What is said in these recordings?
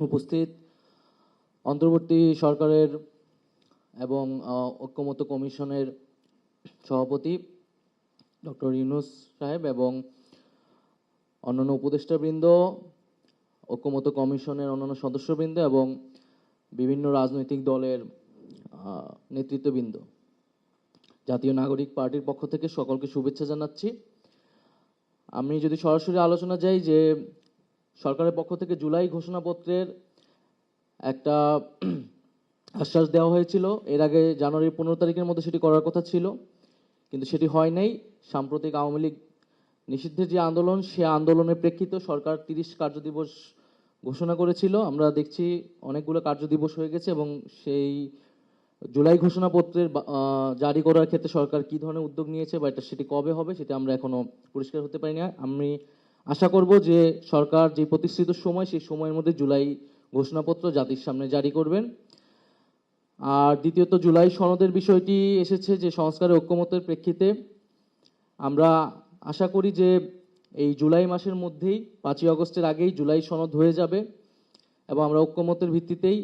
উপস্থিত। অন্তর্বর্তী সরকারের এবং আহ, ঐক্যমত্য কমিশনের সভাপতি ডক্টর ইউনুস সাহেব এবং অন্যান্য উপদেষ্টাবৃন্দ ঐক্যমত্য কমিশনের অন্যান্য সদস্যবৃন্দ এবং বিভিন্ন রাজনৈতিক দলের নেতৃত্ববৃন্দ। জাতীয় নাগরিক পার্টির পক্ষ থেকে সকলকে শুভেচ্ছা জানাচ্ছি। আমি যদি সরাসরি আলোচনা যাই যে সরকারের পক্ষ থেকে জুলাই ঘোষণাপত্রের একটা আশ্বাস দেওয়া হয়েছিল। এর আগে জানুয়ারির পনেরো তারিখের মধ্যে সেটি করার কথা ছিল, কিন্তু সেটি হয় নাই। সাম্প্রতিক আওয়ামী লীগ নিষিদ্ধের যে আন্দোলন, সে আন্দোলনের প্রেক্ষিতে সরকার তিরিশ কার্যদিবস ঘোষণা করেছিল। আমরা দেখছি অনেকগুলো কার্যদিবস হয়ে গেছে এবং সেই জুলাই ঘোষণাপত্রের জারি করার ক্ষেত্রে সরকার কি ধরনের উদ্যোগ নিয়েছে বা এটা সেটি কবে হবে, সেটা আমরা এখনও পরিষ্কার হতে পারি না আমি আশা করব যে সরকার যে প্রতিষ্ঠিত সময়, সেই সময়ের মধ্যে জুলাই ঘোষণাপত্র জাতির সামনে জারি করবেন। আর দ্বিতীয়ত, জুলাই সনদের বিষয়টি এসেছে যে সংস্কারের ঐক্যমতের প্রেক্ষিতে। আমরা আশা করি যে এই জুলাই মাসের মধ্যেই, পাঁচই আগস্টের আগেই জুলাই সনদ হয়ে যাবে এবং আমরা ঐক্যমতের ভিত্তিতেই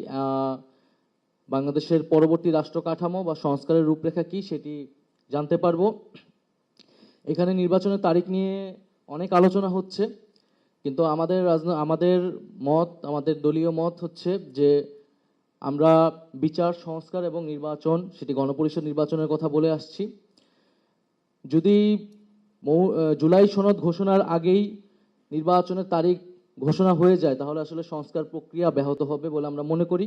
বাংলাদেশের পরবর্তী রাষ্ট্র কাঠামো বা সংস্কারের রূপরেখা কি সেটি জানতে পারব। এখানে নির্বাচনের তারিখ নিয়ে অনেক আলোচনা হচ্ছে, কিন্তু আমাদের রাজন, আমাদের মত, আমাদের দলীয় মত হচ্ছে যে আমরা বিচার, সংস্কার এবং নির্বাচন, সেটি গণপরিষদ নির্বাচনের কথা বলে আসছি। যদি জুলাই সনদ ঘোষণার আগেই নির্বাচনের তারিখ ঘোষণা হয়ে যায়, তাহলে আসলে সংস্কার প্রক্রিয়া ব্যাহত হবে বলে আমরা মনে করি।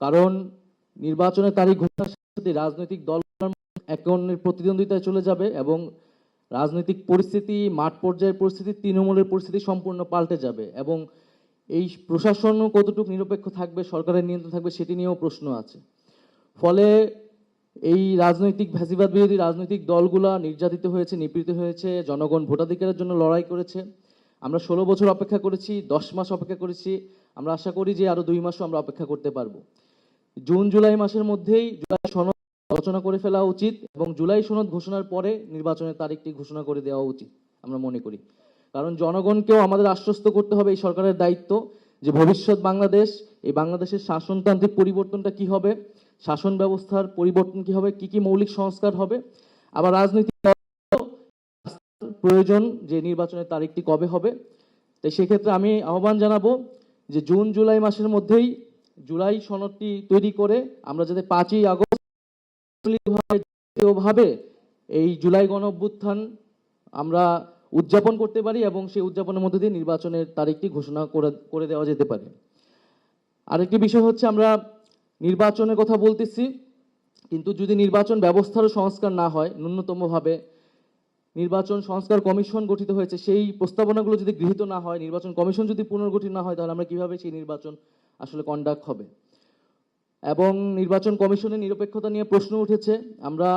কারণ নির্বাচনের তারিখ ঘোষণার সাথে রাজনৈতিক দল এক অন্যের প্রতিদ্বন্দ্বিতায় চলে যাবে এবং রাজনৈতিক পরিস্থিতি, মাঠ পর্যায়ের পরিস্থিতি, তৃণমূলের পরিস্থিতি সম্পূর্ণ পাল্টে যাবে এবং এই প্রশাসনও কতটুকু নিরপেক্ষ থাকবে, সরকারের নিয়ন্ত্রণ থাকবে, সেটি নিয়েও প্রশ্ন আছে। ফলে এই রাজনৈতিক ফ্যাসিবাদ বিরোধী রাজনৈতিক দলগুলা নির্যাতিত হয়েছে, নিপীড়িত হয়েছে, জনগণ ভোটাধিকারের জন্য লড়াই করেছে। আমরা ষোলো বছর অপেক্ষা করেছি, দশ মাস অপেক্ষা করেছি। আমরা আশা করি যে আরও দুই মাসও আমরা অপেক্ষা করতে পারব। জুন, জুলাই মাসের মধ্যেই আলোচনা করে ফেলা উচিত এবং জুলাই সনদ ঘোষণার পরে নির্বাচনের তারিখটি ঘোষণা করে দেওয়া উচিত, আমরা মনে করি। কারণ জনগণকেও আমাদের আশ্বস্ত করতে হবে এই সরকারের দায়িত্ব যে ভবিষ্যৎ বাংলাদেশ, এই বাংলাদেশের শাসনতান্ত্রিক পরিবর্তনটা কি হবে, শাসন ব্যবস্থার পরিবর্তন কি হবে, কি কি মৌলিক সংস্কার হবে, আবার রাজনৈতিক প্রয়োজন যে নির্বাচনের তারিখটি কবে হবে। তাই সেক্ষেত্রে আমি আহ্বান জানাব যে জুন, জুলাই মাসের মধ্যেই জুলাই সনদটি তৈরি করে আমরা যাতে পাঁচই আগস্ট ভাবে এই জুলাই গণ অভ্যুত্থান আমরা উদযাপন করতে পারি এবং সেই উদযাপনের মধ্যে দিয়ে নির্বাচনের তারিখটি ঘোষণা করে দেওয়া যেতে পারে। আরেকটি বিষয় হচ্ছে আমরা নির্বাচনের কথা বলতেছি, কিন্তু যদি নির্বাচন ব্যবস্থারও সংস্কার না হয়, ন্যূনতমভাবে নির্বাচন সংস্কার কমিশন গঠিত হয়েছে, সেই প্রস্তাবনাগুলো যদি গৃহীত না হয়, নির্বাচন কমিশন যদি পুনর্গঠিত না হয়, তাহলে আমরা কীভাবে সেই নির্বাচন আসলে কন্ডাক্ট হবে? এবং নির্বাচন কমিশনের নিরপেক্ষতা নিয়ে প্রশ্ন উঠেছে। আমরা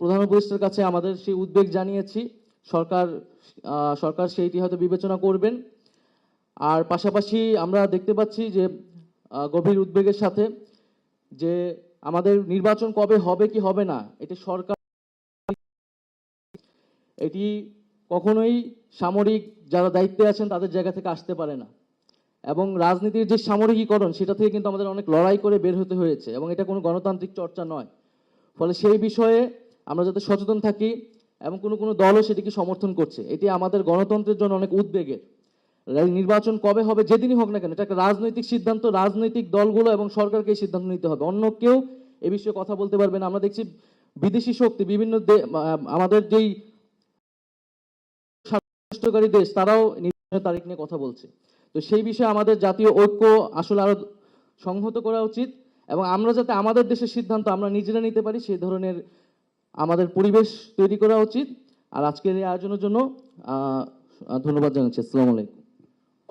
প্রধান উপদেষ্টার কাছে আমাদের সেই উদ্বেগ জানিয়েছি। সরকার সরকার সেইটি হয়তো বিবেচনা করবেন। আর পাশাপাশি আমরা দেখতে পাচ্ছি যে গভীর উদ্বেগের সাথে যে আমাদের নির্বাচন কবে হবে কি হবে না, এটি সরকার এটি কখনোই সামরিক যারা দায়িত্বে আছেন তাদের জায়গা থেকে আসতে পারে না। এবং রাজনীতির যে সামরিকীকরণ, সেটা থেকে কিন্তু আমাদের অনেক লড়াই করে বের হতে হয়েছে এবং এটা কোনো গণতান্ত্রিক চর্চা নয়। ফলে সেই বিষয়ে আমরা যাতে সচেতন থাকি এবং কোনো কোনো দলও সেটিকে সমর্থন করছে, এটি আমাদের গণতন্ত্রের জন্য অনেক উদ্বেগের। নির্বাচন কবে হবে, যেদিনই হোক না কেন, এটা একটা রাজনৈতিক সিদ্ধান্ত, রাজনৈতিক দলগুলো এবং সরকারকে এই সিদ্ধান্ত নিতে হবে। অন্য কেউ এ বিষয়ে কথা বলতে পারবে না। আমরা দেখছি বিদেশি শক্তি, বিভিন্ন আমাদের যেই দেশ, তারাও নির্বাচনের তারিখ নিয়ে কথা বলছে। তো সেই বিষয়ে আমাদের জাতীয় ঐক্য আসলে আরও সংহত করা উচিত এবং আমরা যাতে আমাদের দেশের সিদ্ধান্ত আমরা নিজেরা নিতে পারি সেই ধরনের আমাদের পরিবেশ তৈরি করা উচিত। আর আজকের এই আয়োজনের জন্য ধন্যবাদ জানাচ্ছি। আসসালামু আলাইকুম।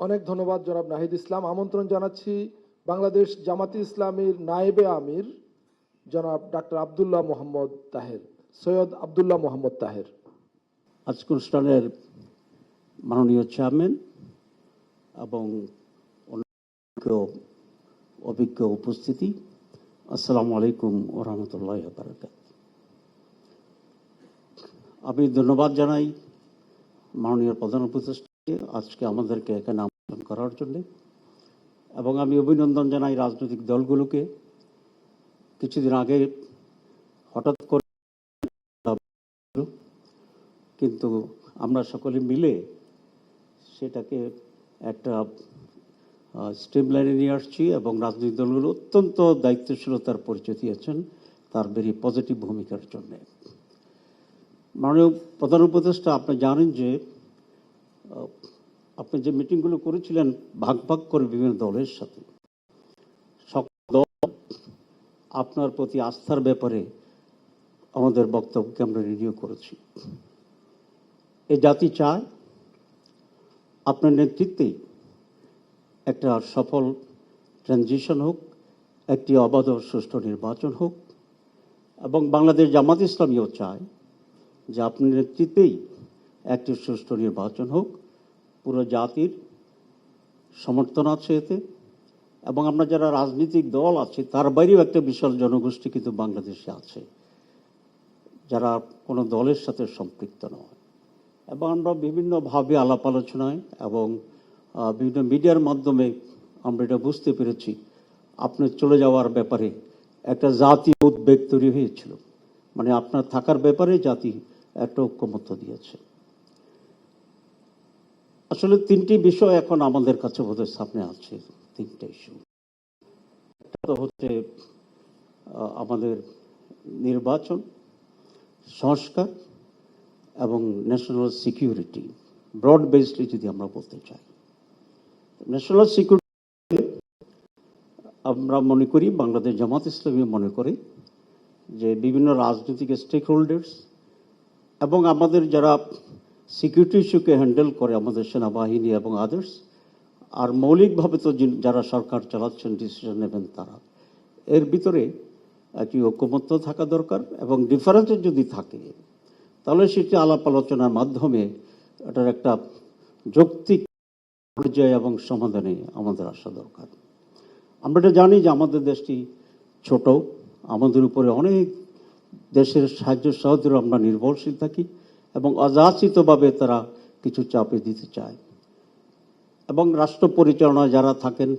অনেক ধন্যবাদ জনাব নাহিদ ইসলাম। আমন্ত্রণ জানাচ্ছি বাংলাদেশ জামাতি ইসলামীর নায়েবে আমির জনাব ডাক্তার আব্দুল্লাহ মোহাম্মদ তাহের সৈয়দ আব্দুল্লাহ মোহাম্মদ তাহের। আজকের অনুষ্ঠানের মাননীয় চেয়ারম্যান এবং অভিজ্ঞ উপস্থিতি। আসসালামু আলাইকুম ও রহমতুল্লাহ বারাকাত আমি ধন্যবাদ জানাই মাননীয় প্রধান উপদেষ্টাকে আজকে আমাদেরকে এখানে আমন্ত্রণ করার জন্য। এবং আমি অভিনন্দন জানাই রাজনৈতিক দলগুলোকে। কিছুদিন আগে হঠাৎ করে কিন্তু আমরা সকলে মিলে সেটাকে একটা স্ট্রিম লাইনে নিয়ে আসছি এবং রাজনৈতিক দলগুলো অত্যন্ত দায়িত্বশীলতার পরিচয় দিয়েছেন। তার ভেরি পজিটিভ ভূমিকার জন্য। মাননীয় প্রধান উপদেষ্টা, আপনি জানেন যে আপনি যে মিটিংগুলো করেছিলেন, ভাগ ভাগ করে বিভিন্ন দলের সাথে। সকল আপনার প্রতি আস্থার ব্যাপারে আমাদের বক্তব্যকে আমরা রিনিউ করেছি। এ জাতি চায় আপনার নেতৃত্বেই একটা সফল ট্রানজিশন হোক, একটি অবাধ সুষ্ঠু নির্বাচন হোক, এবং বাংলাদেশ জামাত ইসলামীও চায় যে আপনার নেতৃত্বেই একটি সুষ্ঠু নির্বাচন হোক। পুরো জাতির সমর্থন আছে এতে, এবং আমরা যারা রাজনৈতিক দল আছে, তার বাইরেও একটা বিশাল জনগোষ্ঠী কিন্তু বাংলাদেশে আছে, যারা কোনো দলের সাথে সম্পৃক্ত নয়। এবং আমরা বিভিন্নভাবে আলাপ আলোচনায় এবং বিভিন্ন মিডিয়ার মাধ্যমে আমরা এটা বুঝতে পেরেছি। আপনার চলে যাওয়ার ব্যাপারে একটা জাতীয় উদ্বেগ তৈরি হয়েছিল। মানে আপনার থাকার ব্যাপারে জাতি একটা ঐক্যমত্য দিয়েছে। আসলে তিনটি বিষয় এখন আমাদের কাছে বোধহয় সামনে আছে, তিনটে ইস্যু একটা তো হচ্ছে আমাদের নির্বাচন, সংস্কার এবং ন্যাশনাল সিকিউরিটি ব্রড বেসডলি যদি আমরা বলতে চাই। ন্যাশনাল সিকিউরিটি আমরা মনে করি, বাংলাদেশ জামাত ইসলামী মনে করে, যে বিভিন্ন রাজনৈতিক স্টেক হোল্ডার্স এবং আমাদের যারা সিকিউরিটি ইস্যুকে হ্যান্ডেল করে, আমাদের সেনাবাহিনী এবং আদার্স আর মৌলিকভাবে তো যারা সরকার চালাচ্ছেন ডিসিশন নেবেন তারা। এর ভিতরে একটি ঐক্যমত্য থাকা দরকার এবং ডিফারেন্স যদি থাকে তাহলে সেটি আলাপ আলোচনার মাধ্যমে এটার একটা যৌক্তিক পর্যায়ে এবং সমাধানে আমাদের আসা দরকার। আমরা এটা জানি যে আমাদের দেশটি ছোট, আমাদের উপরে অনেক দেশের সাহায্য সহযোগিতা আমরা নির্ভরশীল থাকি এবং অযাচিতভাবে তারা কিছু চাপে দিতে চায়। এবং রাষ্ট্র পরিচালনায় যারা থাকেন,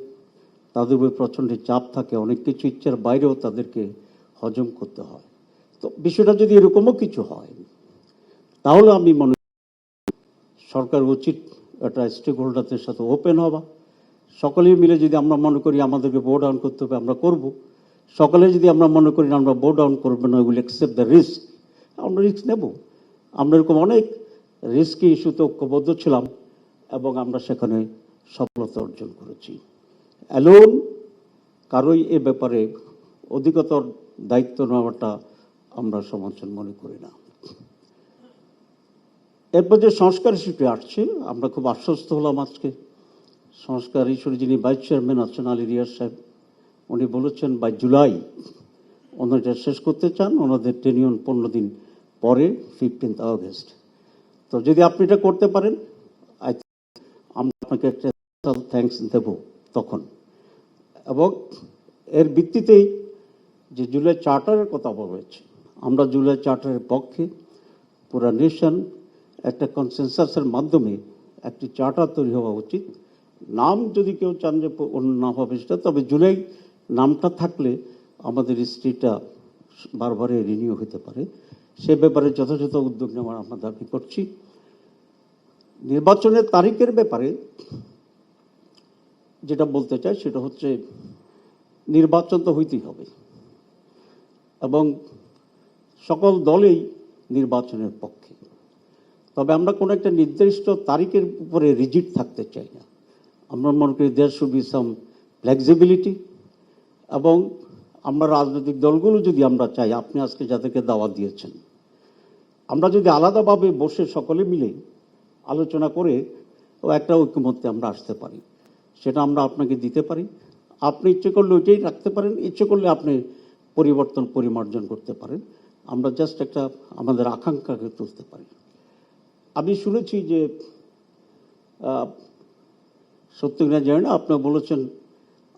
তাদের উপরে প্রচণ্ড চাপ থাকে, অনেক কিছু ইচ্ছার বাইরেও তাদেরকে হজম করতে হয়। তো বিষয়টা যদি এরকমও কিছু হয় তাহলে আমি মনে করি সরকার উচিত একটা স্টেক হোল্ডারদের সাথে ওপেন হওয়া। সকলে মিলে যদি আমরা মনে করি আমাদেরকে বোর্ড ডাউন করতে হবে, আমরা করব। সকলে যদি আমরা মনে করি না আমরা বোর্ড ডাউন করব না উইল অ্যাকসেপ্ট দ্য রিস্ক আমরা রিস্ক নেব। আমরা এরকম অনেক রিস্কি ইস্যুতে ঐক্যবদ্ধ ছিলাম এবং আমরা সেখানে সফলতা অর্জন করেছি। অ্যালোন কারোই এ ব্যাপারে অধিকতর দায়িত্ব নেওয়াটা আমরা সমর্থন মনে করি না। এরপর যে সংস্কার ইস্যুটি আসছে, আমরা খুব আশ্বস্ত হলাম আজকে। সংস্কার ইস্যুর যিনি ভাইস চেয়ারম্যান আছেন আলী রিয়াজ সাহেব, উনি বলেছেন বাই জুলাই ওনারা শেষ করতে চান, ওনাদের টেনিয়ন পনেরো দিন পরে ফিফটিন্থ আগস্ট তো যদি আপনি এটা করতে পারেন আই আমরা আপনাকে একটা থ্যাঙ্কস দেব তখন। এবং এর ভিত্তিতেই যে জুলাই চার্টারের কথা বলা হয়েছে, আমরা জুলাই চার্টারের পক্ষে পুরা নেশন একটা কনসেনসাসের মাধ্যমে একটি চার্টার তৈরি হওয়া উচিত। নাম যদি কেউ চান যে অন্য নাম হবে সেটা, তবে জুলাই নামটা থাকলে আমাদের স্ত্রীটা বারবারে রিনিউ হতে পারে। সে ব্যাপারে যথাযথ উদ্যোগ নেওয়ার আমরা দাবি করছি। নির্বাচনের তারিখের ব্যাপারে যেটা বলতে চাই সেটা হচ্ছে নির্বাচন তো হইতেই হবে। এবং সকল দলেই নির্বাচনের পক্ষে। তবে আমরা কোনো একটা নির্দিষ্ট তারিখের উপরে রিজিট থাকতে চাই না। আমরা মনে করি there should be some flexibility এবং আমরা রাজনৈতিক দলগুলো যদি আমরা চাই, আপনি আজকে যাদেরকে দাওয়াত দিয়েছেন, আমরা যদি আলাদাভাবে বসে সকলে মিলে আলোচনা করে ও একটা ঐক্যমত্যে আমরা আসতে পারি, সেটা আমরা আপনাকে দিতে পারি। আপনি ইচ্ছে করলে ওইটাই রাখতে পারেন, ইচ্ছে করলে আপনি পরিবর্তন, পরিমার্জন করতে পারেন। আমরা জাস্ট একটা আমাদের আকাঙ্ক্ষাকে তুলতে পারি। আমি শুনেছি যে আহ, সত্য কিনা জানি আপনি বলেছেন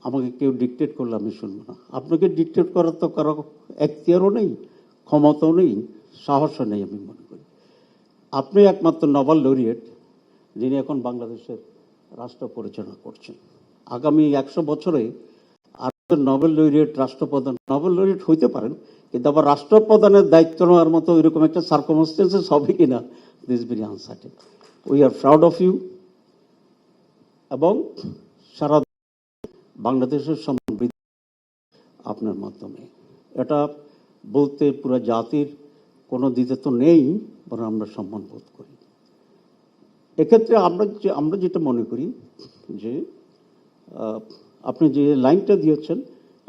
আমাকে কেউ ডিকটেট করলে আমি শুনব না। আপনাকে ডিকটেট করার তো কারও এখতিয়ারও নেই ক্ষমতাও নেই সাহসও নেই আমি মনে করি। আপনি একমাত্র নোবেল লরিয়েট যিনি এখন বাংলাদেশের রাষ্ট্র পরিচালনা করছেন। আগামী একশো বছরে আর নোবেল লরিয়েট রাষ্ট্রপ্রধান নোবেল লরিয়েট হইতে পারেন কিন্তু আবার রাষ্ট্রপ্রধানের দায়িত্ব নেওয়ার মতো ওইরকম একটা সার্কমস্টেন্সেস হবে কিনা this very uncertain we are proud of you এবং সারা বাংলাদেশের সমৃদ্ধি আপনার মাধ্যমে। এটা বলতে পুরো জাতির কোনো দিতে তো নেই বরং আমরা সম্মান বোধ করি। এক্ষেত্রে আমরা যে আমরা যেটা মনে করি যে আপনি যে লাইনটা দিয়েছেন,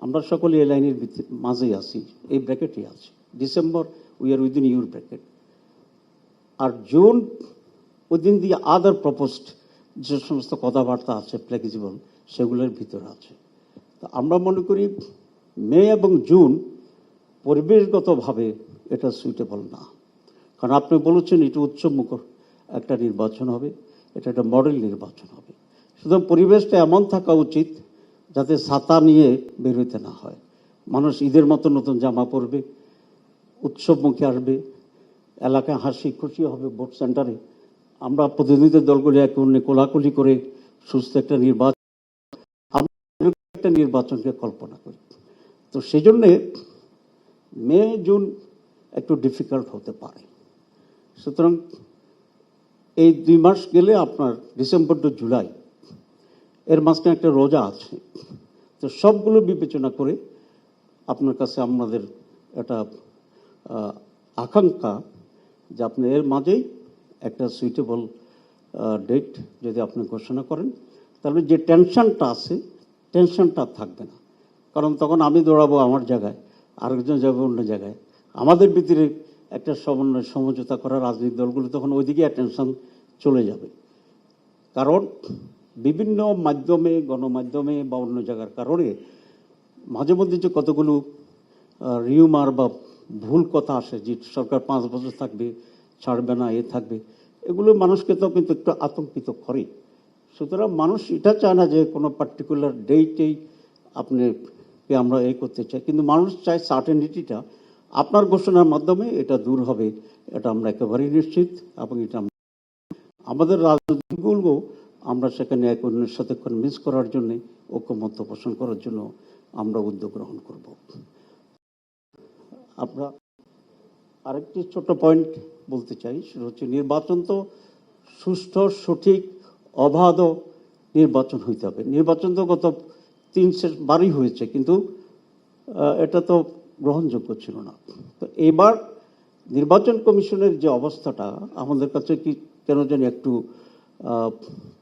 আমরা সকলে এই লাইনের মাঝেই আছি, এই ব্র্যাকেটে আছি। December we are within your bracket R June within the other proposed যে সমস্ত কথাবার্তা আছে ফ্লেক্সিবল সেগুলোর ভিতরে আছে। তো আমরা মনে করি মে এবং জুন পরিবেশগতভাবে এটা সুইটেবল না। কারণ আপনি বলেছেন এটা উচ্চমুখর একটা নির্বাচন হবে, এটা একটা মডেল নির্বাচন হবে। সুতরাং পরিবেশটা এমন থাকা উচিত যাতে ছাতা নিয়ে বের হইতে না হয়। মানুষ ঈদের মতো নতুন জামা পরবে, উৎসবমুখী আসবে এলাকায় হাসি খুশি হবে ভোট সেন্টারে। আমরা প্রতিনিধি দলগুলি একে অন্য কোলাকুলি করে সুস্থ একটা নির্বাচন একটা নির্বাচনকে কল্পনা করি। তো সেই জন্যে মে, জুন একটু ডিফিকাল্ট হতে পারে। সুতরাং এই দুই মাস গেলে আপনার ডিসেম্বর টু জুলাই, এর মাঝখানে একটা রোজা আছে। তো সবগুলো বিবেচনা করে আপনার কাছে আমাদের একটা আকাঙ্ক্ষা যে আপনি এর মাঝেই একটা সুইটেবল ডেট যদি আপনি ঘোষণা করেন, তাহলে যে টেনশনটা আছে টেনশনটা থাকবে না। কারণ তখন আমি দৌড়াবো আমার জায়গায়, আরেকজন যাবে অন্য জায়গায়। আমাদের ভিতরে একটা সমন্বয়, সমঝোতা করা রাজনৈতিক দলগুলো তখন ওইদিকে অ্যাটেনশন চলে যাবে। কারণ বিভিন্ন মাধ্যমে, গণমাধ্যমে বা অন্য জায়গার কারণে মাঝে মধ্যে যে কতগুলো রিউমার বা ভুল কথা আসে, যে সরকার পাঁচ বছর থাকবে, ছাড়বে না, এ থাকবে, এগুলো মানুষকে তো কিন্তু একটু আতঙ্কিত করে। সুতরাং মানুষ এটা চায় না যে কোনো পার্টিকুলার ডেটেই আপনি আমরা এ করতে চাই। কিন্তু মানুষ চায় সার্টেনিটিটা আপনার ঘোষণার মাধ্যমে এটা দূর হবে, এটা আমরা একেবারেই নিশ্চিত, এবং এটা আমাদের রাজনীতিগুলো আমরা সেখানে এক অন্যের সাথে কনভিন্স করার জন্য, ঐক্যমত্য পোষণ করার জন্য আমরা উদ্যোগ গ্রহণ করব। আমরা আরেকটি ছোট পয়েন্ট বলতে চাই, সেটা হচ্ছে নির্বাচন তো সুষ্ঠু, সঠিক, অবাধ নির্বাচন হইতে হবে। নির্বাচন তো গত তিন সে- বারই হয়েছে, কিন্তু এটা তো গ্রহণযোগ্য ছিল না। তো এবার নির্বাচন কমিশনের যে অবস্থাটা, আমাদের কাছে কি কেন জানি একটু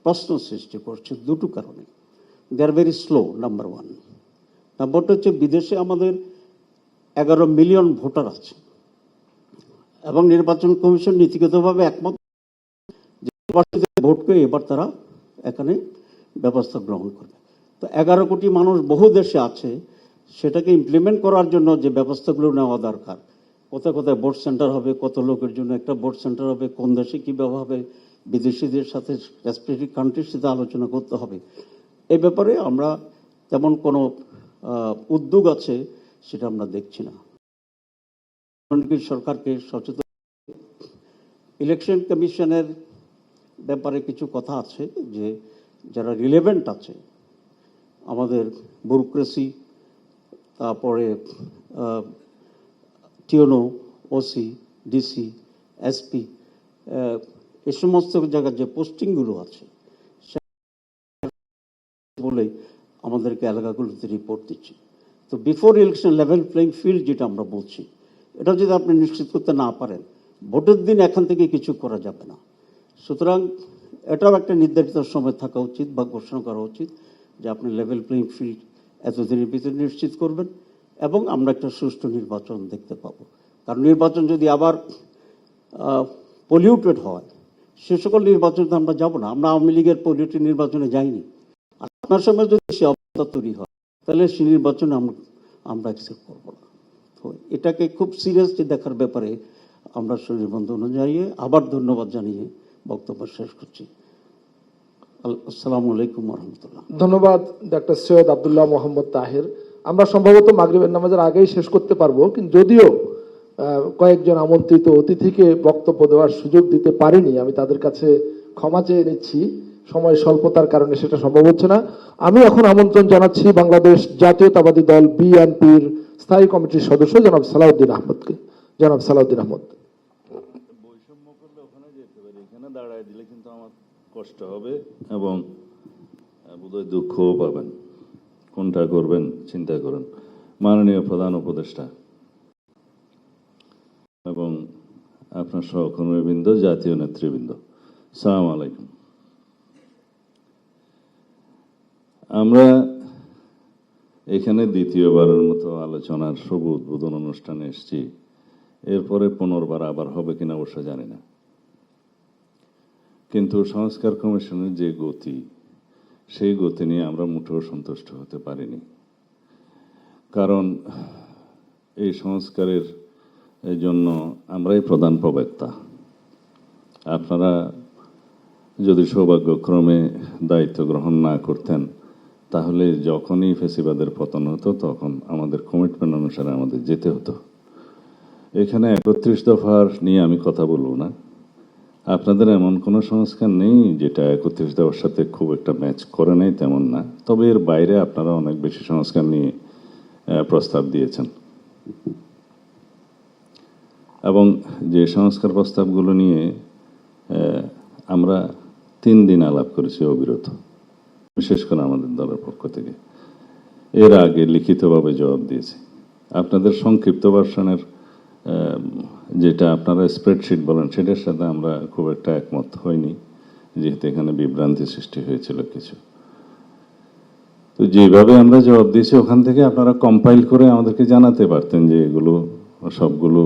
প্রশ্ন সৃষ্টি করছে দুটো কারণে। They are very slow number one নাম্বারটা হচ্ছে বিদেশে আমাদের এগারো মিলিয়ন ভোটার আছে। এবং নির্বাচন কমিশন নীতিগতভাবে একমত ভোটকে এবার তারা এখানে ব্যবস্থা গ্রহণ করবে। তো এগারো কোটি মানুষ বহু দেশে আছে, সেটাকে ইমপ্লিমেন্ট করার জন্য যে ব্যবস্থাগুলো নেওয়া দরকার। কোথায় কোথায় ভোট সেন্টার হবে, কত লোকের জন্য একটা ভোট সেন্টার হবে, কোন দেশে কীভাবে হবে, বিদেশিদের সাথে রেসপেক্টিভ কান্ট্রির সাথে আলোচনা করতে হবে। এই ব্যাপারে আমরা তেমন কোনো উদ্যোগ আছে সেটা আমরা দেখছি না। সরকারকে সচেতন ইলেকশন কমিশনের ব্যাপারে কিছু কথা আছে যে, যারা রিলেভেন্ট আছে, আমাদের ব্যুরোক্রেসি তারপরে টিওনো ওসি ডিসি এসপি এ সমস্ত জায়গার যে পোস্টিংগুলো আছে বলে আমাদেরকে এলাকাগুলোতে রিপোর্ট দিচ্ছে। তো before election level playing field যেটা আমরা বলছি, এটা যদি আপনি নিশ্চিত করতে না পারেন, ভোটের দিন এখান থেকে কিছু করা যাবে না। সুতরাং এটাও একটা নির্ধারিত সময় থাকা উচিত বা ঘোষণা করা উচিত যে আপনি লেভেল প্লেইং ফিল্ড এতদিনের ভিতরে নিশ্চিত করবেন এবং আমরা একটা সুষ্ঠু নির্বাচন দেখতে পাবো। কারণ নির্বাচন যদি আবার পলিউটেড হয়, সে সকল নির্বাচনে আমরা যাব না। আমরা আওয়ামী লীগের পলিউটেড নির্বাচনে যাইনি। আপনার সময় যদি সে অবস্থা তৈরি হয় তাহলে সে নির্বাচনে আমরা অ্যাকসেপ্ট করব না। তো এটাকে খুব সিরিয়াসলি দেখার ব্যাপারে আমরা শরীর বন্ধু জানিয়ে আবার ধন্যবাদ জানিয়ে বক্তব্য শেষ করছি। আসসালামু আলাইকুম রহমতুল্লাহ। ধন্যবাদ, ডাক্তার সৈয়দ আবদুল্লাহ মোহাম্মদ তাহের। আমরা সম্ভবত মাগরিবের নামাজের আগেই শেষ করতে পারব, কিন্তু যদিও কয়েকজন আমন্ত্রিত অতিথিকে বক্তব্য দেওয়ার সুযোগ দিতে পারিনি, আমি তাদের কাছে ক্ষমা চেয়ে নিচ্ছি। সময় স্বল্পতার কারণে সেটা সম্ভব হচ্ছে না। আমি এখন আমন্ত্রণ জানাচ্ছি বাংলাদেশ জাতীয়তাবাদী দল বিএনপির স্থায়ী কমিটির সদস্য জনাব সালাউদ্দিন আহমদকে। জনাব সালাউদ্দিন আহমদ। বৈষম্য করলে ওখানে যেতে পারি, এখানে দাঁড়ায় দিলে কিন্তু আমার কষ্ট হবে এবং বোধহয় দুঃখও পাবেন। কোনটা করবেন চিন্তা করুন। মাননীয় প্রধান উপদেষ্টা এবং আপনার সহকর্মীবৃন্দ, জাতীয় নেতৃবৃন্দ। সালাম আলাইকুম। আমরা এখানে দ্বিতীয়বারের মতো আলোচনার শুভ উদ্বোধন অনুষ্ঠানে এসেছি। এরপরে পুনর্বার আবার হবে কিনা অবশ্য জানি না। কিন্তু সংস্কার কমিশনের যে গতি, সেই গতি নিয়ে আমরা মোটেও সন্তুষ্ট হতে পারিনি। কারণ এই সংস্কারের জন্য আমরাই প্রধান প্রবক্তা। আপনারা যদি সৌভাগ্যক্রমে দায়িত্ব গ্রহণ না করতেন তাহলে যখনই ফেসিবাদের পতন হতো, তখন আমাদের কমিটমেন্ট অনুসারে আমাদের যেতে হতো। এখানে একত্রিশ দফার নিয়ে আমি কথা বলব না। আপনাদের এমন কোনো সংস্কার নেই যেটা একত্রিশ দফার সাথে খুব একটা ম্যাচ করে নেই, তেমন না। তবে এর বাইরে আপনারা অনেক বেশি সংস্কার নিয়ে প্রস্তাব দিয়েছেন। এবং যে সংস্কার প্রস্তাবগুলো নিয়ে আমরা তিন দিন আলাপ করেছি অবিরত। বিশেষ করে আমাদের দলের পক্ষ থেকে। এর আগে লিখিতভাবে জবাব দিয়েছি। আপনাদের সংক্ষিপ্ত ভার্সনের যেটা আপনারা স্প্রেডশিট বলেন, সেটার সাথে আমরা খুব একটা একমত হইনি, যেহেতু এখানে বিভ্রান্তি সৃষ্টি হয়েছিল কিছু। তো যেভাবে আমরা জবাব দিয়েছি, ওখান থেকে আপনারা কম্পাইল করে আমাদেরকে জানাতে পারতেন যে এগুলো, সবগুলো,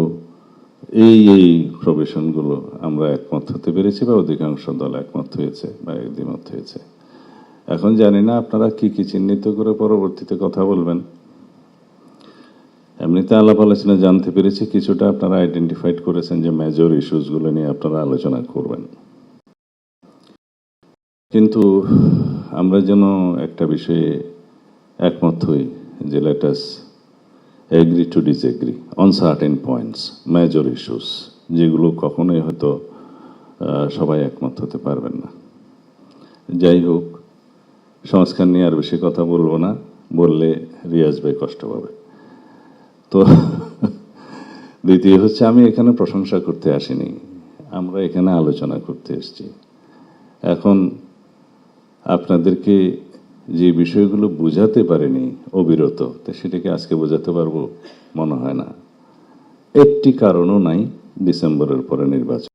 এই এই প্রবেশনগুলো আমরা একমত হতে পেরেছি বা অধিকাংশ দল একমত হয়েছে বা একদিমত হয়েছে। এখন জানি না আপনারা কি কি চিহ্নিত করে পরবর্তীতে কথা বলবেন। এমনিতে আলাপ আলোচনা জানতে পেরেছি, কিছুটা আপনারা আইডেন্টিফাইড করেছেন যে মেজর ইস্যুসগুলো নিয়ে আপনারা আলোচনা করবেন। কিন্তু আমরা যেন একটা বিষয়ে একমত হই যে let us agree to disagree on certain points major issues যেগুলো কখনোই হয়তো সবাই একমত হতে পারবেন না। যাই হোক সংস্কার নিয়ে আর বেশি কথা বলব না, বললে রিয়াজ ভাই কষ্ট পাবে। তো, দ্বিতীয় হচ্ছে আমি এখানে প্রশংসা করতে আসিনি, আমরা এখানে আলোচনা করতে এসেছি। এখন আপনাদেরকে যে বিষয়গুলো বোঝাতে পারেনি অবিরত, তো সেটাকে আজকে বোঝাতে পারব মনে হয় না। একটি কারণও নাই ডিসেম্বরের পরে নির্বাচন।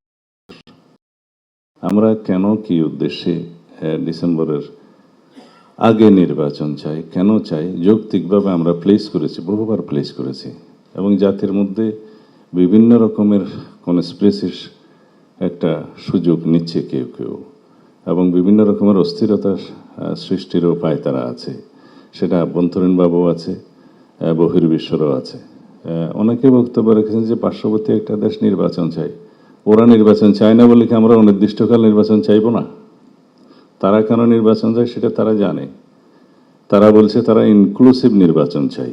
আমরা কেন কি উদ্দেশ্যে ডিসেম্বরের আগে নির্বাচন চাই, কেন চাই? যৌক্তিকভাবে আমরা প্লেস করেছি, বহুবার প্লেস করেছি। এবং জাতির মধ্যে বিভিন্ন রকমের কনস্পিরেসির একটা সুযোগ নিচ্ছে কেউ কেউ। এবং বিভিন্ন রকমের অস্থিরতা সৃষ্টিরও উপায় তারা আছে। সেটা আভ্যন্তরীণভাবেও আছে বহির্বিশ্বরও আছে। অনেকে বক্তব্য রেখেছেন যে পার্শ্ববর্তী একটা দেশ নির্বাচন চাই। ওরা নির্বাচন চায় না বলে কি আমরা অনির্দিষ্টকাল নির্বাচন চাইব না? তারা কেন নির্বাচন চায় সেটা তারা জানে। তারা বলছে তারা ইনক্লুসিভ নির্বাচন চাই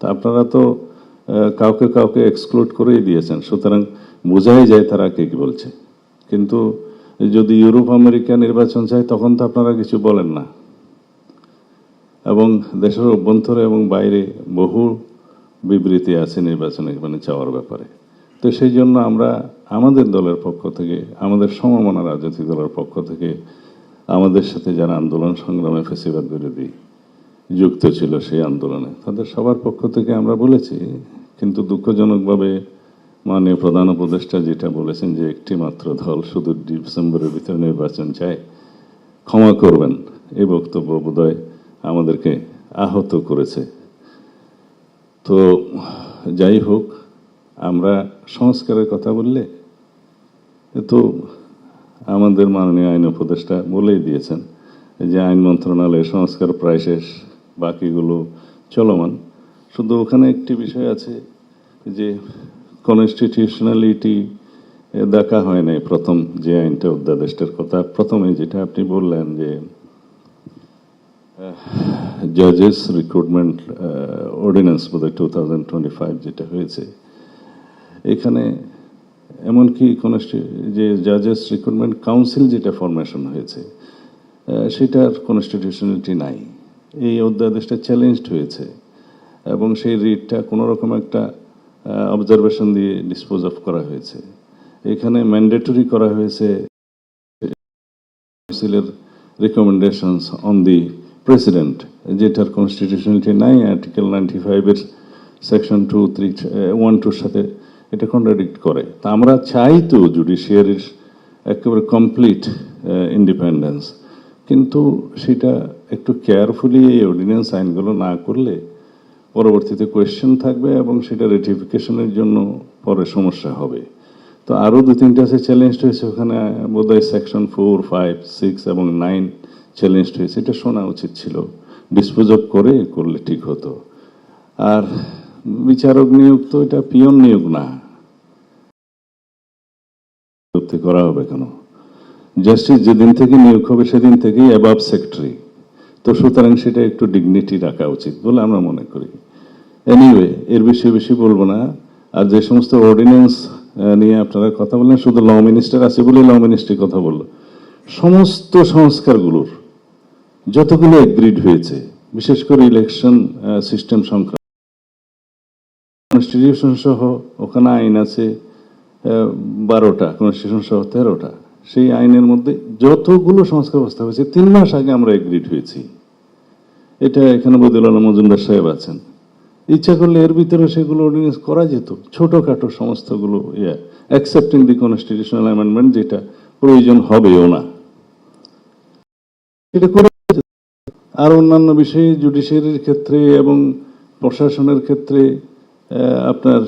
তা আপনারা তো কাউকে কাউকে এক্সক্লুড করেই দিয়েছেন। সুতরাং বোঝাই যায় তারা কে কি বলছে। কিন্তু যদি ইউরোপ, আমেরিকা নির্বাচন চায়, তখন তো আপনারা কিছু বলেন না। এবং দেশের অভ্যন্তরে এবং বাইরে বহু বিবৃতি আছে নির্বাচনে মানে চাওয়ার ব্যাপারে। তো সেই জন্য আমরা আমাদের দলের পক্ষ থেকে, আমাদের সমমনা রাজনৈতিক দলের পক্ষ থেকে আমাদের সাথে যারা আন্দোলন সংগ্রামে ফেসিবাদ বিরোধী যুক্ত ছিল সেই আন্দোলনে, তাদের সবার পক্ষ থেকে আমরা বলেছি, কিন্তু দুঃখজনকভাবে মাননীয় প্রধান উপদেষ্টা যেটা বলেছেন যে একটি মাত্র দল শুধু ডিসেম্বরের ভিতরে নির্বাচন চায়, ক্ষমা করবেন, এই বক্তব্য বোধহয় আমাদেরকে আহত করেছে। তো যাই হোক, আমরা সংস্কারের কথা বললে, তো আমাদের মাননীয় আইন উপদেষ্টা বলেই দিয়েছেন যে আইন মন্ত্রণালয়ের সংস্কার প্রায় শেষ, বাকিগুলো চলমান। শুধু ওখানে একটি বিষয় আছে যে কনস্টিটিউশনালিটি দেখা হয় নাই প্রথম যে আইনটা অধ্যাদেশটার কথা। প্রথমে যেটা আপনি বললেন যে জাজেস রিক্রুটমেন্ট অর্ডিন্যান্স বোধহয় টু থাউজেন্ড টোয়েন্টি ফাইভ যেটা হয়েছে, এখানে এমনকি কোন যে জাজেস রিক্রুটমেন্ট কাউন্সিল যেটা ফরমেশন হয়েছে সেটার কনস্টিটিউশনালিটি নাই। এই অধ্যাদেশটা চ্যালেঞ্জড হয়েছে এবং সেই রিটটা কোনো রকম একটা অবজারভেশন দিয়ে ডিসপোজ অফ করা হয়েছে। এখানে ম্যান্ডেটরি করা হয়েছে কাউন্সিলের রেকমেন্ডেশনস অন দি প্রেসিডেন্ট যেটার কনস্টিটিউশনালিটি নাই আর্টিকেল নাইনটি ফাইভের সেকশন টু থ্রি ওয়ান টুর সাথে এটা কন্ট্রাডিক্ট করে। তা আমরা চাই তো জুডিশিয়ারির একেবারে কমপ্লিট ইন্ডিপেন্ডেন্স কিন্তু সেটা একটু কেয়ারফুলি এই অর্ডিন্যান্স আইনগুলো না করলে পরবর্তীতে কোয়েশ্চেন থাকবে এবং সেটা রেটিফিকেশনের জন্য পরে সমস্যা হবে। তো আরও দু তিনটা আছে চ্যালেঞ্জ হয়েছে ওখানে বোধহয় সেকশন ফোর ফাইভ সিক্স এবং নাইন চ্যালেঞ্জ হয়েছে এটা শোনা উচিত ছিল। ডিসপোজ অফ করে করলে ঠিক হতো। আর বিচারক নিয়োগ তো এটা পিয়ন নিয়োগ না। নিযুক্তি করা হবে কেন? জাস্টিস যেদিন থেকে নিয়োগ হবে সেদিন থেকেই অ্যাবাব সেক্রেটারি তো সুতরাং সেটা একটু ডিগনিটি রাখা উচিত বলে আমরা মনে করি। এনিওয়ে এর বিষয়ে বেশি বলব না। আর যে সমস্ত অর্ডিন্যান্স নিয়ে আপনারা কথা বললেন, শুধু ল মিনিস্টার আছে বলে ল মিনিস্ট্রি কথা বলল। সমস্ত সংস্কারগুলোর যতগুলো এগ্রিড হয়েছে, বিশেষ করে ইলেকশন সিস্টেম সংক্রান্ত কনস্টিটিউশন সহ, ওখানে আইন আছে বারোটা কনস্টিটিউশন সহ তেরোটা। সেই আইনের মধ্যে যতগুলো সংস্কার ব্যবস্থা হয়েছে, তিন মাস আগে আমরা এগ্রিড হয়েছি। এটা এখানে বদিউল আলম মজুমদার সাহেব আছেন। ইচ্ছা করলে এর ভিতরে সেগুলো অর্ডিনেন্স করা যেত। ছোটখাটো সমস্তগুলো ইয়ে অ্যাকসেপ্টিং দি কনস্টিটিউশনাল অ্যামেন্ডমেন্ট যেটা প্রয়োজন হবেও না। এটা করে আর অন্যান্য বিষয়ে জুডিশিয়ারির ক্ষেত্রে এবং প্রশাসনের ক্ষেত্রে আপনার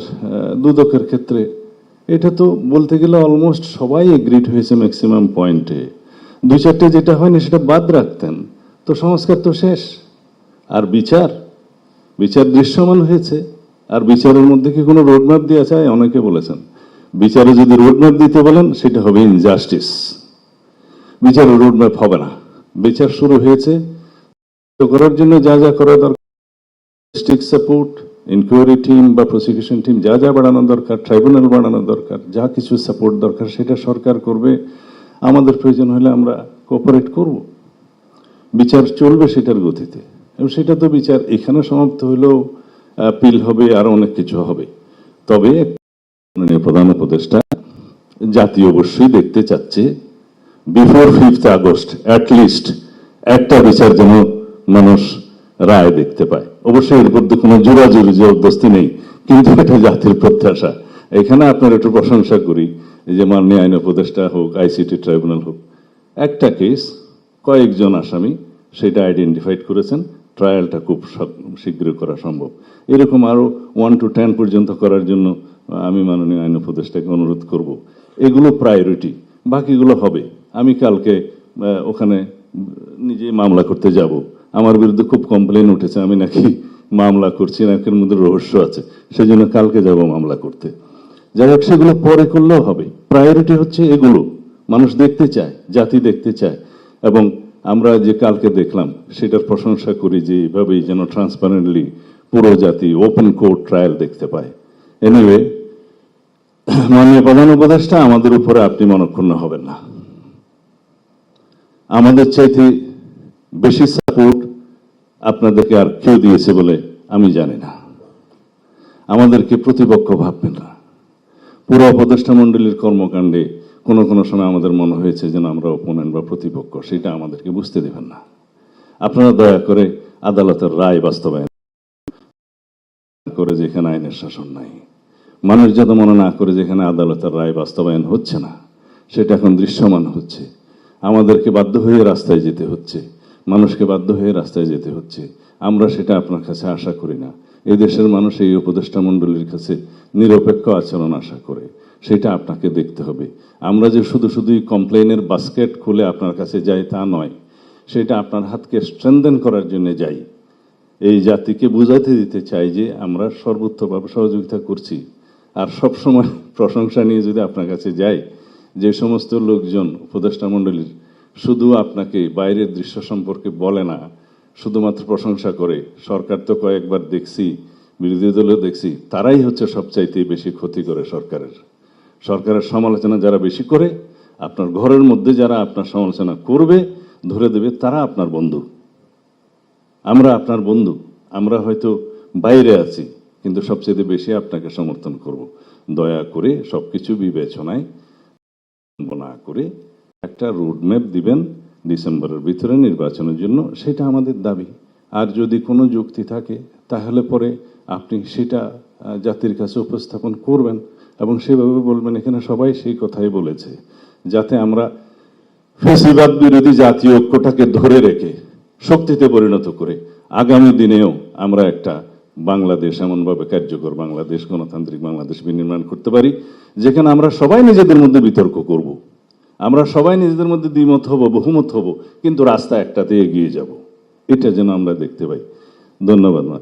দুদকের ক্ষেত্রে এটা তো বলতে গেলে অলমোস্ট সবাই এগ্রিড হয়েছে ম্যাক্সিমাম পয়েন্টে দুই চারটে যেটা হয়নি সেটা বাদ রাখতেন। তো সংস্কার তো শেষ। আর বিচার? বিচার দৃশ্যমান হয়েছে। আর বিচারের মধ্যে কি কোনো রোডম্যাপ দেওয়া চায় অনেকে বলেছেন। বিচারে যদি রোডম্যাপ দিতে বলেন, সেটা হবে ইনজাস্টিস বিচারের রোডম্যাপ হবে না। বিচার শুরু হয়েছে। করার জন্য যা যা করা দরকার সাপোর্ট ইনকোয়ারি টিম বা প্রসিকিউশন টিম যা যা বাড়ানো দরকার ট্রাইব্যুনাল বাড়ানো দরকার, যা কিছু সাপোর্ট দরকার, সেটা সরকার করবে। আমাদের প্রয়োজন হলে আমরা কোঅপারেট করব। বিচার চলবে সেটার গতিতে। এবং সেটা তো বিচার এখানে সমাপ্ত হলেও পিল হবে, আর অনেক কিছু হবে। তবে প্রধান উপদেষ্টা জাতি অবশ্যই দেখতে চাচ্ছে before fifth August at least একটা বিচার যেন মানুষ রায় দেখতে পায়। অবশ্যই এর মধ্যে কোনো জোরাজুরি জবরদস্তি নেই, কিন্তু এটা জাতির প্রত্যাশা। এখানে আপনার একটু প্রশংসা করি যে মাননীয় আইন উপদেষ্টা হোক, আইসিটি ট্রাইব্যুনাল হোক, একটা কেস, কয়েকজন আসামি সেটা আইডেন্টিফাইড করেছেন, ট্রায়ালটা খুব শীঘ্রই করা সম্ভব। এরকম আরও ওয়ান টু টেন পর্যন্ত করার জন্য আমি মাননীয় আইন উপদেষ্টাকে অনুরোধ করব। এগুলো প্রায়োরিটি বাকিগুলো হবে। আমি কালকে ওখানে নিজে মামলা করতে যাব। আমার বিরুদ্ধে খুব কমপ্লেন উঠেছে, আমি নাকি মামলা করছি না এর মধ্যে রহস্য আছে, সেজন্য কালকে যাব মামলা করতে। যাই হোক, সেগুলো পরে করলেও হবে। প্রায়োরিটি হচ্ছে এগুলো। মানুষ দেখতে চায়, জাতি দেখতে চায়। এবং আমরা যে কালকে দেখলাম, সেটার প্রশংসা করি যে এইভাবেই যেন ট্রান্সপারেন্টলি পুরো জাতি ওপেন কোর্ট ট্রায়াল দেখতে পায়। এনিওয়ে মাননীয় প্রধান উপদেষ্টা, আমাদের উপরে আপনি মনক্ষুণ্ণ হবেন না। আমাদের চাইতে বেশি সাপোর্ট আপনাদেরকে আর কেউ দিয়েছে বলে আমি জানি না। আমাদেরকে প্রতিপক্ষ ভাববেন না। পুরো উপদেষ্টা মণ্ডলীর কর্মকাণ্ডে কোনো কোনো সময় আমাদের মনে হয়েছে যেন আমরা অপোনেন্ট বা প্রতিপক্ষ, সেটা আমাদেরকে বুঝতে দেবেন না। আপনারা দয়া করে আদালতের রায় বাস্তবায়ন করে যেখানে আইনের শাসন নাই। মানুষ যাতে মনে না করে যেখানে আদালতের রায় বাস্তবায়ন হচ্ছে না, সেটা এখন দৃশ্যমান হচ্ছে। আমাদেরকে বাধ্য হয়ে রাস্তায় যেতে হচ্ছে। মানুষকে বাধ্য হয়ে রাস্তায় যেতে হচ্ছে। আমরা সেটা আপনার কাছে আশা করি না। এই দেশের মানুষ এই উপদেষ্টা মণ্ডলীর কাছে নিরপেক্ষ আচরণ আশা করে। সেটা আপনাকে দেখতে হবে। আমরা যে শুধু শুধুই কমপ্লেনের বাস্কেট খুলে আপনার কাছে যাই তা নয়, সেটা আপনার হাতকে স্ট্রেনদেন করার জন্য যাই। এই জাতিকে বুঝাতে দিতে চাই যে আমরা সর্বোচ্চভাবে সহযোগিতা করছি। আর সবসময় প্রশংসা নিয়ে যদি আপনার কাছে যাই, যে সমস্ত লোকজন উপদেষ্টা মণ্ডলীর শুধু আপনাকে বাইরের দৃশ্য সম্পর্কে বলে না, শুধুমাত্র প্রশংসা করে। সরকার তো কয়েকবার দেখছি, বিরোধী দলও দেখছি, তারাই হচ্ছে সবচাইতে বেশি ক্ষতি করে সরকারের। সরকারের সমালোচনা যারা বেশি করে, আপনার ঘরের মধ্যে যারা আপনার সমালোচনা করবে, ধরে দেবে তারা আপনার বন্ধু। আমরা আপনার বন্ধু, আমরা হয়তো বাইরে আছি, কিন্তু সবচেয়ে বেশি আপনাকে সমর্থন করব। দয়া করে সবকিছু বিবেচনায় না করে একটা রোডম্যাপ দিবেন ডিসেম্বরের ভিতরে নির্বাচনের জন্য, সেটা আমাদের দাবি। আর যদি কোনো যুক্তি থাকে, তাহলে পরে আপনি সেটা জাতির কাছে উপস্থাপন করবেন এবং সেভাবে বলবেন, এখানে সবাই সেই কথাই বলেছে, যাতে আমরা ফেসিবাদ বিরোধী জাতীয় ঐক্যটাকে ধরে রেখে, শক্তিতে পরিণত করে, আগামী দিনেও আমরা একটা বাংলাদেশ, এমনভাবে কার্যকর বাংলাদেশ, গণতান্ত্রিক বাংলাদেশ বিনির্মাণ করতে পারি, যেখানে আমরা সবাই নিজেদের মধ্যে বিতর্ক করব। আমরা সবাই নিজেদের মধ্যে দ্বিমত হব, বহুমত হব, কিন্তু রাস্তা একটাতে এগিয়ে যাব। এটা যেন আমরা দেখতে পাই। ধন্যবাদ মা